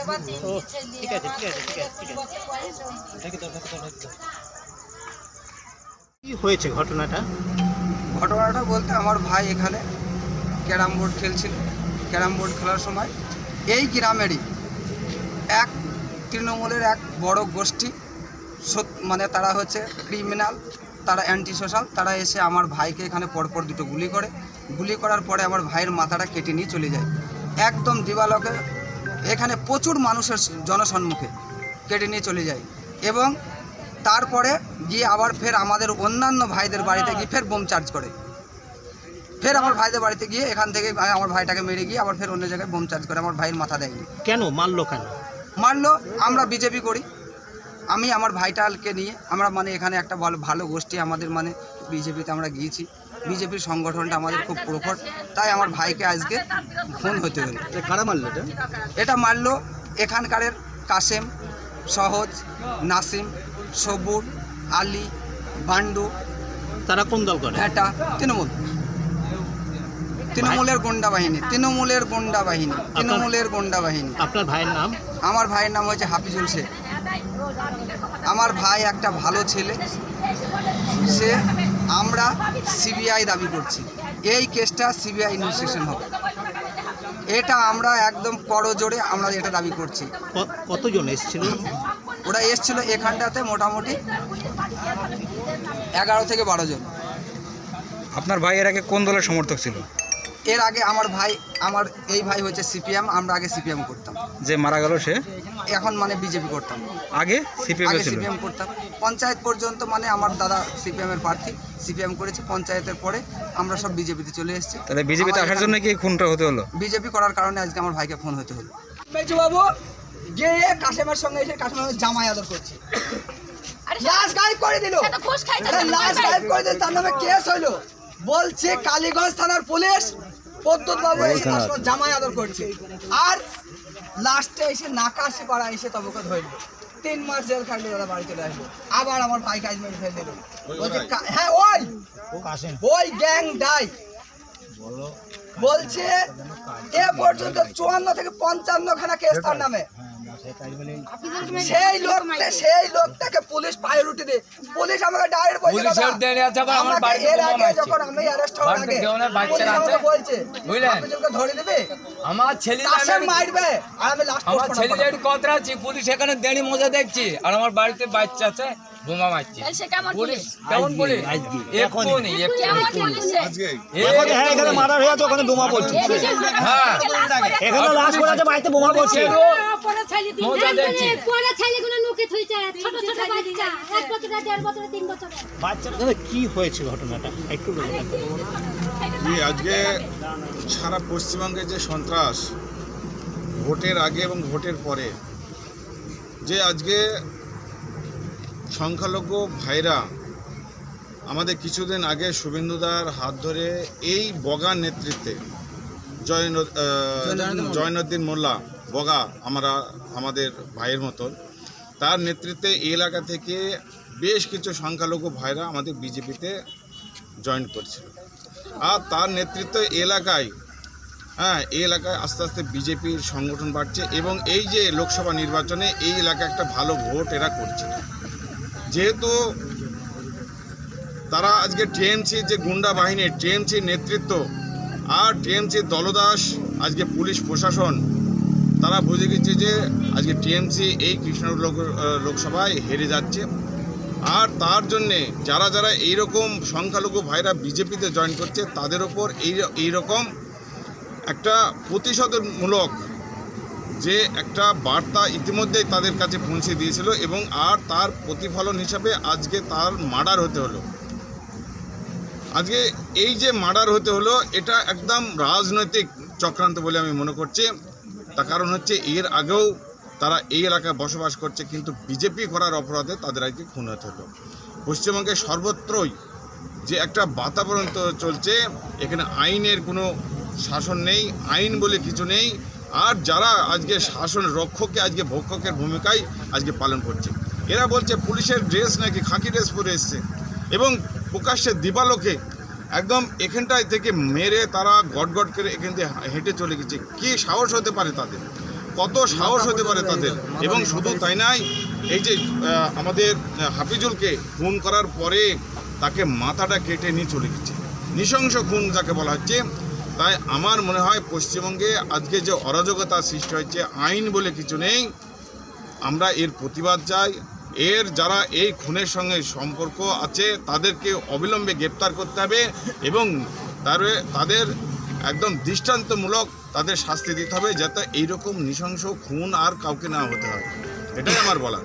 ও ঠিক আছে ঠিক আছে ঠিক আছে ঠিক আছে। কি হয়েছে ঘটনাটা? ঘটনাটা বলতে আমার ভাই এখানে ক্যারাম বোর্ড খেলছিল। ক্যারাম বোর্ড খেলার সময় এই গ্রামেরই এক তৃণমূলের এক বড় গোষ্ঠী সত- মানে তারা হচ্ছে ক্রিমিনাল তারা অ্যান্টি সোশ্যাল তারা এসে আমার ভাইকে এখানে পরপর দুটো গুলি করে। গুলি করার পরে আমার ভাইয়ের মাথাটা কেটে নিয়ে চলে যায়। একদম দিবালকে এখানে প্রচুর মানুষের জনসম্মুখে কেটে নিয়ে চলে যায়। এবং তারপরে গিয়ে আবার ফের আমাদের অন্যান্য ভাইদের বাড়িতে গিয়ে ফের বোম চার্জ করে। ফের আমার ভাইদের বাড়িতে গিয়ে এখান থেকে আমার ভাইটাকে মেরে গিয়ে আবার ফের অন্য জায়গায় বোম চার্জ করে আমার ভাইয়ের মাথা দেয়নি। কেন? মারলো কেন? মারলো আমরা বিজেপি করি। আমি আমার ভাইটালকে নিয়ে আমরা মানে এখানে একটা ভালো ভালো গোষ্ঠী আমাদের মানে বিজেপিতে আমরা গিয়েছি। বিজেপির সংগঠনটা আমাদের খুব প্রখর। তাই আমার ভাইকে আজকে ফোন হতে হলো। কারা মারলো এটা? এটা মারলো এখানকারের কাসেম সহজ নাসিম সবুর আলী বান্ডু তারা কোন দল করে? ভেটা তৃণমূল। তৃণমূলের গুন্ডা বাহিনী তৃণমূলের গুন্ডা বাহিনী তৃণমূলের গুন্ডা বাহিনী। আপনার ভাইয়ের নাম? আমার ভাইয়ের নাম হচ্ছে হাফিজুল শেখ। আমার ভাই একটা ভালো ছেলে। সে আমরা সিবিআই দাবি করছি। এই কেসটা সিবিআই ইনভেস্টিগেশন হবে। এটা আমরা একদম করজোড়ে আমরা এটা দাবি করছি। কতজন এসেছিল? ওরা এসছিল এখানটাতে মোটামুটি এগারো থেকে বারো জন। আপনার ভাই এর আগে কোন দলের সমর্থক ছিল? এর আগে আমার ভাই আমার এই ভাই হচ্ছে সিপিএম আমরা আগে সিপিএম করতাম। যে মারা গেল সে? এখন মানে বিজেপি করতাম। আগে সিপিএম সিপিএম করতাম। পঞ্চায়েত পর্যন্ত মানে আমার দাদা সিপিএম এর প্রার্থী সিপিএম করেছে। পঞ্চায়েতের পরে আমরা সব বিজেপিতে চলে এসেছি। তাহলে বিজেপিতে আসার জন্য কি খুনটা হতে হলো? বিজেপি করার কারণে আজকে আমার ভাইকে ফোন হতে হলো। মেজবাবু গিয়ে কাশেমের সঙ্গে এসে কাশেমের জামাই আদর করছে। লাশ গায়েব করে দিল। লাশ গায়েব করে দিল তার নামে কেস হইল। বলছে কালীগঞ্জ থানার পুলিশ পদ্মত বাবু এসে জামাই আদর করছে। আর লাস্টে এসে নাকাশি পাড়া এসে তবকে ধরলো। তিন মাস জেল খাটলে ওরা বাড়ি চলে আসলো। আবার আমার ভাই কাজ মেরে ফেলে দিল। হ্যাঁ ওই! ওই গ্যাং ডাই বলছে এ পর্যন্ত চুয়ান্ন থেকে পঞ্চান্ন খানা কেস তার নামে। সেই লোকটা সেই লোকটাকে পুলিশ পায়ে রুটি দে পুলিশ আমাকে ডাইরেক্ট বলছে পুলিশের দাদা, আছে যখন আমার বাড়িতে এর আগে যখন আমি অ্যারেস্ট হওয়ার আগে দেওয়ানের বাচ্চারা পুলিশ আমাকে আছে। বলছে বুঝলেন? আপনি ধরে দিবে আমার ছেলে কাছে মারবে। আর আমি লাস্ট আমার ছেলে যেটু কথা আছি পুলিশ এখানে দেড়ি মজা দেখছি। আর আমার বাড়িতে বাচ্চা আছে বোমা মারছে। পুলিশ? কেমন হ্যাঁ এখানে মারা হয়ে আছে ওখানে বোমা পড়ছে। হ্যাঁ। এখানে লাশ পড়ে আছে বাড়িতে বোমা পড়ছে। কি হয়েছে ঘটনাটা? একটু যে আজকে সারা পশ্চিমবঙ্গে যে সন্ত্রাস ভোটের আগে এবং ভোটের পরে যে আজকে সংখ্যালঘু ভাইরা আমাদের কিছুদিন আগে শুভেন্দুদার হাত ধরে এই বগা নেতৃত্বে জয়ন জয়নুদ্দিন মোল্লা। বগা আমরা আমাদের ভাইয়ের মতন তার নেতৃত্বে এই এলাকা থেকে বেশ কিছু সংখ্যালঘু ভাইরা আমাদের বিজেপিতে জয়েন করছিল। আর তার নেতৃত্বে এলাকায় হ্যাঁ এই এলাকায় আস্তে আস্তে বিজেপির সংগঠন বাড়ছে এবং এই যে লোকসভা নির্বাচনে এই এলাকায় একটা ভালো ভোট এরা করছে। যেহেতু তারা আজকে টিএমসি যে গুন্ডা বাহিনী টিএমসির নেতৃত্ব আর টিএমসির দলদাস, আজকে পুলিশ প্রশাসন, তারা বুঝে গেছে যে আজকে টিএমসি এই কৃষ্ণনগর লোক লোকসভায় হেরে যাচ্ছে। আর তার জন্যে যারা যারা এইরকম সংখ্যালঘু ভাইরা বিজেপিতে জয়েন করছে, তাদের ওপর এই, এইরকম একটা প্রতিশোধমূলক যে একটা বার্তা ইতিমধ্যেই তাদের কাছে পৌঁছে দিয়েছিল এবং আর তার প্রতিফলন হিসাবে আজকে তার মার্ডার হতে হলো। আজকে এই যে মার্ডার হতে হলো, এটা একদম রাজনৈতিক চক্রান্ত বলে আমি মনে করছি। তার কারণ হচ্ছে এর আগেও তারা এই এলাকায় বসবাস করছে, কিন্তু বিজেপি করার অপরাধে তাদের আজকে খুন হতে হলো। পশ্চিমবঙ্গে সর্বত্রই যে একটা বাতাবরণ চলছে, এখানে আইনের কোনো শাসন নেই, আইন বলে কিছু নেই আর যারা আজকে শাসন রক্ষককে আজকে ভক্ষকের ভূমিকায় আজকে পালন করছে। এরা বলছে পুলিশের ড্রেস নাকি খাঁকি ড্রেস পরে এসছে। এবং প্রকাশ্যে দিবালোকে একদম এখানটায় থেকে মেরে তারা গট গট করে এখান থেকে হেঁটে চলে গেছে। কী সাহস হতে পারে তাদের? কত সাহস হতে পারে তাদের? এবং শুধু তাই নাই, এই যে আমাদের হাফিজুলকে খুন করার পরে তাকে মাথাটা কেটে নিয়ে চলে গেছে। নৃশংস খুন যাকে বলা হচ্ছে তাই আমার মনে হয় পশ্চিমবঙ্গে আজকে যে অরাজকতা সৃষ্টি হয়েছে, আইন বলে কিছু নেই। আমরা এর প্রতিবাদ চাই। এর যারা এই খুনের সঙ্গে সম্পর্ক আছে, তাদেরকে অবিলম্বে গ্রেপ্তার করতে হবে এবং তার, তাদের একদম দৃষ্টান্তমূলক তাদের শাস্তি দিতে হবে যাতে এইরকম নৃশংস খুন আর কাউকে না হতে হয়। এটাই আমার বলার।